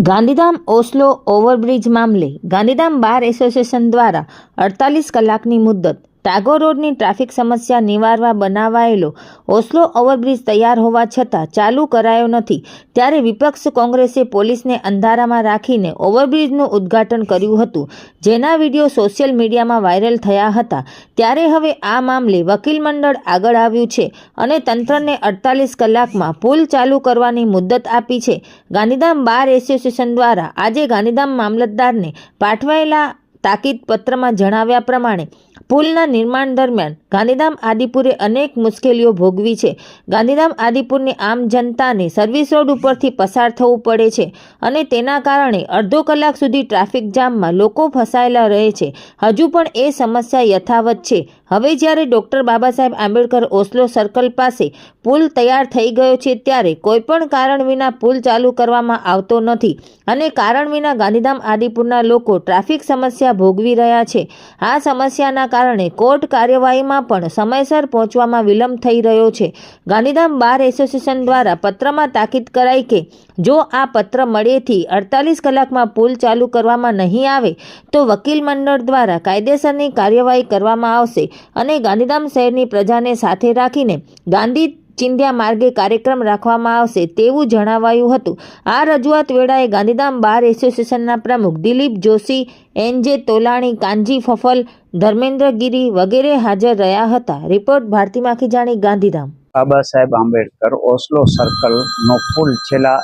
Gandhidham Oslo overbridge મામલે Gandhidham bar association દ્વારા અડતાલીસ કલાકની મુદ્દત ટાગોર રોડની ટ્રાફિક સમસ્યા નિવારવા બનાવાયેલો ઓસ્લો ઓવરબ્રિજ તૈયાર હોવા છતાં ચાલુ કરાયો નથી. ત્યારે વિપક્ષ કોંગ્રેસે પોલીસને અંધારામાં રાખીને ઓવરબ્રિજનું ઉદ્ઘાટન કર્યું હતું. જેના વીડિયો સોશિયલ મીડિયામાં વાયરલ થયા હતા. ત્યારે હવે આ મામલે વકીલ મંડળ આગળ આવ્યું છે અને તંત્રને અડતાલીસ કલાકમાં પુલ ચાલુ કરવાની મુદ્દત આપી છે. ગાંધીધામ બાર એસોસિએશન દ્વારા આજે ગાંધીધામ મામલતદારને પાઠવાયેલા તાકીદ પત્રમાં જણાવ્યા પ્રમાણે પુલના નિર્માણ દરમિયાન ગાંધીધામ આદિપુરે અનેક મુશ્કેલીઓ ભોગવી છે. ગાંધીધામ આદિપુરની આમ જનતાને સર્વિસ રોડ ઉપરથી પસાર થવું પડે છે અને તેના કારણે અડધો કલાક સુધી ટ્રાફિક જામમાં લોકો ફસાયેલા રહે છે. હજુ પણ એ સમસ્યા યથાવત છે. હવે જ્યારે ડૉક્ટર બાબા સાહેબ આંબેડકર ઓસ્લો સર્કલ પાસે પુલ તૈયાર થઈ ગયો છે ત્યારે કોઈપણ કારણ વિના પુલ ચાલુ કરવામાં આવતો નથી અને કારણ વિના ગાંધીધામ આદિપુરના લોકો ટ્રાફિક સમસ્યા ભોગવી રહ્યા છે. આ સમસ્યાના કારણે કોર્ટ કાર્યવાહીમાં પણ સમયસર પહોંચવામાં વિલંબ થઈ રહ્યો છે. ગાંધીધામ બાર એસોસિએશન દ્વારા પત્રમાં તાકીદ કરાઈ કે જો આ પત્ર મળેથી અડતાલીસ કલાકમાં પુલ ચાલુ કરવામાં નહીં આવે, તો વકીલ મંડળ દ્વારા કાયદેસરની કાર્યવાહી કરવામાં આવશે અને ગાંધીધામ શહેરની પ્રજાને સાથે રાખીને ગાંધી ચિંધ્યા માર્ગે કાર્યક્રમ રાખવામાં આવશે તેવું જણાવાયું હતું. આ રજૂઆત વેળાએ ગાંધીધામ બાર એસોસિએશનના પ્રમુખ દિલીપ જોશી એનજે તોલાણી, કાનજી ફફલ ધર્મેન્દ્ર ગીરી વગેરે હાજર રહ્યા હતા. રિપોર્ટ ભારતી માખીજાણી ગાંધીધામ. બાબા સાહેબ આંબેડકર ઓસ્લો સર્કલનો પુલ છેલ્લા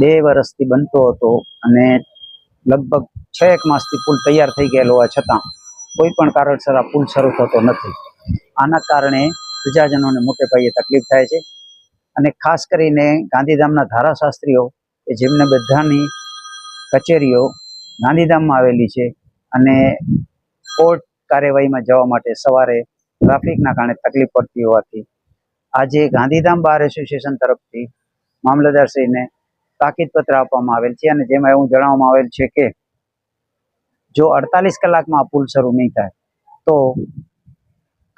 બે વર્ષથી બનતો હતો અને લગભગ છ એક માસથી પુલ તૈયાર થઈ ગયેલો હોવા છતાં કોઈ પણ કારણસર આ પુલ શરૂ થતો નથી. આના કારણે પ્રજાજનોને મોટે પાયે તકલીફ થાય છે. અને ખાસ કરીને ગાંધીધામના ધારાશાસ્ત્રીઓ કે જેમને બધાની કચેરીઓ ગાંધીધામમાં આવેલી છે અને કોર્ટ કાર્યવાહીમાં જવા માટે સવારે ટ્રાફિકના કારણે તકલીફ પડતી હોવાથી આજે ગાંધીધામ બાર એસોસિએશન તરફથી મામલતદારશ્રીને તાકીદ પત્ર આપવામાં આવેલ છે અને જેમાં એવું જણાવવામાં આવેલ છે કે જો અડતાલીસ કલાકમાં આ પુલ શરૂ નહીં થાય, તો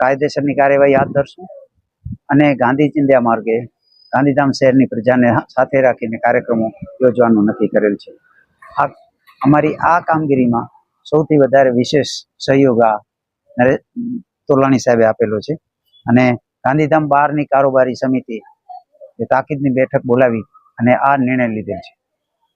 કાયદેસરની કાર્યવાહી હાથ ધરશું અને ગાંધી ચિંધ્યા માર્ગે ગાંધીધામ શહેરની પ્રજાને સાથે રાખીને કાર્યક્રમો યોજવાનું નક્કી કરેલ છે. આ અમારી આ કામગીરીમાં સૌથી વધારે વિશેષ સહયોગ આ તોલાણી સાહેબે આપેલો છે અને ગાંધીધામ બહારની કારોબારી સમિતિ તાકીદની બેઠક બોલાવી અને આ નિર્ણય લીધેલ છે.